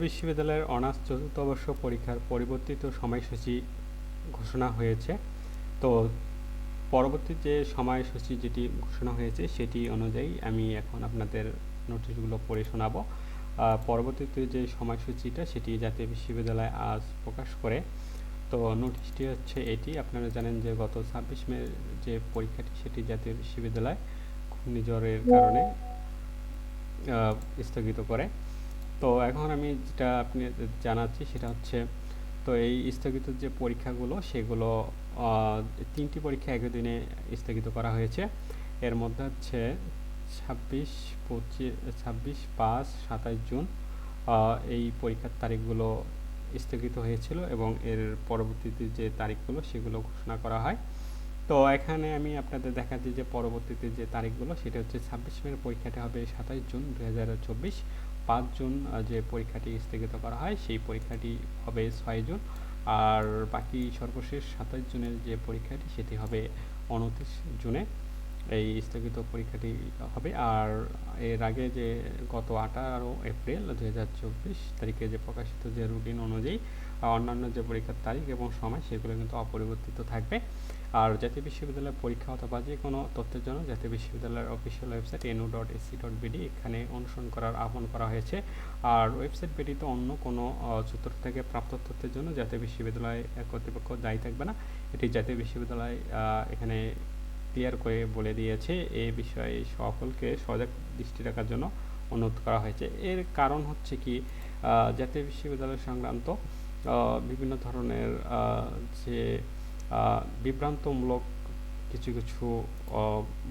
বিশ্ববিদ্যালয়ের অনার্স চতুর্থ বর্ষ পরীক্ষার পরিবর্তিত সময়সূচি ঘোষণা হয়েছে। তো পরবর্তী যে সময়সূচি যেটি ঘোষণা হয়েছে সেটি অনুযায়ী আমি এখন আপনাদের নোটিশগুলো পড়ে শোনাবো। পরবর্তীতে যে সময়সূচিটা সেটি জাতীয় বিশ্ববিদ্যালয় আজ প্রকাশ করে। তো নোটিশটি হচ্ছে এটি আপনারা জানেন যে গত ছাব্বিশ মে যে পরীক্ষাটি সেটি জাতীয় বিশ্ববিদ্যালয় ঘূর্ণিঝড়ের কারণে স্থগিত করে। তো এখন আমি যেটা আপনি জানাচ্ছি সেটা হচ্ছে, তো এই স্থগিত যে পরীক্ষাগুলো সেগুলো তিনটি পরীক্ষা একই দিনে স্থগিত করা হয়েছে। এর মধ্যে হচ্ছে ছাব্বিশ পঁচিশ ছাব্বিশ, পাঁচ সাতাশ জুন এই পরীক্ষার তারিখগুলো স্থগিত হয়েছিল এবং এর পরবর্তীতে যে তারিখগুলো সেগুলো ঘোষণা করা হয়। তো এখানে আমি আপনাদের দেখাচ্ছি যে পরবর্তীতে যে তারিখগুলো সেটা হচ্ছে ছাব্বিশ মের পরীক্ষাটা হবে সাতাশ জুন দু হাজার চব্বিশ। পাঁচ জুন যে পরীক্ষাটি স্থগিত করা হয়, সেই পরীক্ষাটি হবে ছয় জুন। আর বাকি সর্বশেষ সাতাশ জুনের যে পরীক্ষাটি, সেটি হবে উনত্রিশ জুনে। এই স্থগিত পরীক্ষাটি হবে। আর এর আগে যে গত আঠারো এপ্রিল দু হাজার চব্বিশ তারিখে যে প্রকাশিত যে রুটিন অনুযায়ী অন্যান্য যে পরীক্ষার তারিখ এবং সময়, সেগুলো কিন্তু অপরিবর্তিত থাকবে। আর জাতীয় বিশ্ববিদ্যালয়ের পরীক্ষা অথবা যে কোনো তথ্যের জন্য জাতীয় বিশ্ববিদ্যালয়ের official website NU dot AC dot BD এখানে অনুসরণ করার আহ্বান করা হয়েছে। আর ওয়েবসাইট ব্যতীত অন্য কোনো সূত্র থেকে প্রাপ্ত তথ্যের জন্য জাতীয় বিশ্ববিদ্যালয় কর্তৃপক্ষ দায়ী থাকবে না। এটি জাতীয় বিশ্ববিদ্যালয় এখানে ক্লিয়ার করে বলে দিয়েছে। এ বিষয়ে সকলকে সজাগ দৃষ্টি রাখার জন্য অনুরোধ করা হয়েছে। এর কারণ হচ্ছে কি জাতীয় বিশ্ববিদ্যালয় সংক্রান্ত বিভিন্ন ধরনের যে বিভ্রান্তমূলক কিছু কিছু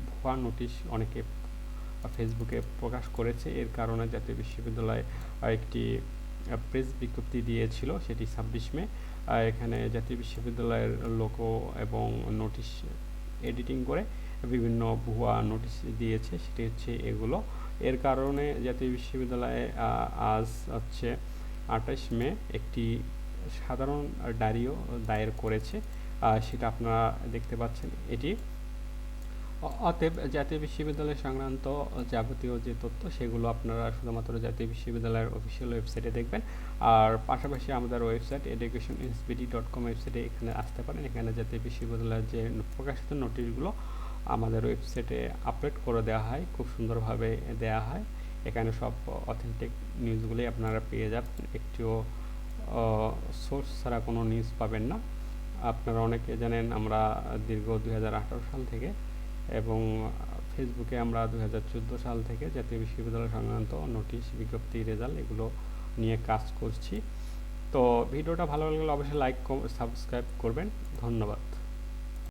ভুয়া নোটিশ অনেকে ফেসবুকে প্রকাশ করেছে। এর কারণে জাতীয় বিশ্ববিদ্যালয় একটি প্রেস বিজ্ঞপ্তি দিয়েছিল সেটি ছাব্বিশ মে। এখানে জাতীয় বিশ্ববিদ্যালয়ের লোগো এবং নোটিশ এডিটিং করে বিভিন্ন ভুয়া নোটিশ দিয়েছে, সেটি হচ্ছে এগুলো। এর কারণে জাতীয় বিশ্ববিদ্যালয়ে আজ হচ্ছে আঠাশ মে একটি সাধারণ ডায়েরিও দায়ের করেছে। সেটা আপনারা দেখতে পাচ্ছেন। এটি অতএব জাতীয় বিশ্ববিদ্যালয় সংক্রান্ত যাবতীয় যে তথ্য, সেগুলো আপনারা শুধুমাত্র জাতীয় বিশ্ববিদ্যালয়ের অফিসিয়াল ওয়েবসাইটে দেখবেন। আর পাশাপাশি আমাদের website education institute dot com ওয়েবসাইটে এখানে আসতে পারেন। এখানে জাতীয় বিশ্ববিদ্যালয়ের যে প্রকাশিত নোটিশগুলো আমাদের ওয়েবসাইটে আপলোড করে দেওয়া হয়, খুব সুন্দরভাবে দেওয়া হয়। এখানে সব অথেন্টিক নিউজগুলোই আপনারা পেয়ে যাবেন। একটিও সোর্স ছাড়া কোনো নিউজ পাবেন না। আপনারা অনেকে জানেন আমরা দীর্ঘ দু হাজার আঠারো সাল থেকে এবং ফেসবুকে আমরা দু হাজার চোদ্দ সাল থেকে জাতীয় বিশ্ববিদ্যালয় সংক্রান্ত নোটিশ, বিজ্ঞপ্তি, রেজাল্ট এগুলো নিয়ে কাজ করছি। তো ভিডিওটা ভালো লাগলে অবশ্যই লাইক সাবস্ক্রাইব করবেন। ধন্যবাদ।